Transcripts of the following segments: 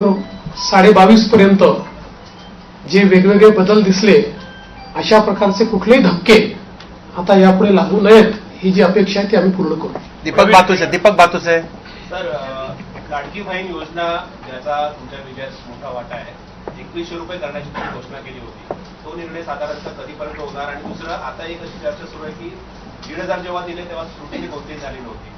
साडे बावीस पर्यंत जे वेगवेगळे बदल दिसले अशा प्रकारचे कुठलेही धक्के आता यापुढे लागू नयेत ही जी अपेक्षा आहे ती आम्ही पूर्ण करू. दीपक बातुसे दीपक बातुसे. सर लाडकी बहीण योजना ज्याचा तुमच्या विजयात मोठा वाटा आहे एकवीसशे रुपये करण्याची तुम्ही घोषणा केली होती. तो निर्णय साधारणतः कधीपर्यंत होणार? आणि दुसरं आता एक अशी चर्चा सुरू आहे की दीड हजार जेव्हा दिले तेव्हा स्क्रुटिनी कोणतीही झाली नव्हती.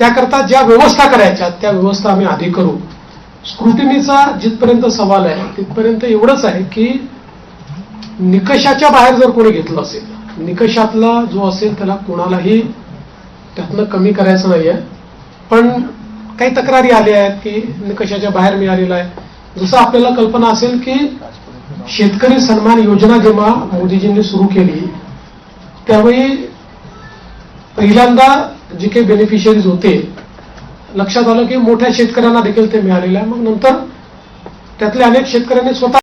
त्याकरता ज्या व्यवस्था करायच्या त्या व्यवस्था आम्ही आधी करू. स्क्रुटिनीचा जिथपर्यंत सवाल आहे तिथपर्यंत एवढंच आहे की निकषाच्या बाहेर जर कोणी घेतलं असेल निकषातला जो असेल त्याला कोणालाही त्यातनं कमी करायचं नाही आहे पण काही तक्रारी आल्या आहेत की निकषाच्या बाहेर मिळालेला आहे. जसं आपल्याला कल्पना असेल की शेतकरी सन्मान योजना जेव्हा मोदीजींनी सुरू केली त्यावेळी पहिल्यांदा जे काही बेनिफिशियरीज होते लक्षात आलं की मोठ्या शेतकऱ्यांना देखील ते मिळालेलं आहे. मग नंतर त्यातल्या अनेक शेतकऱ्यांनी स्वतः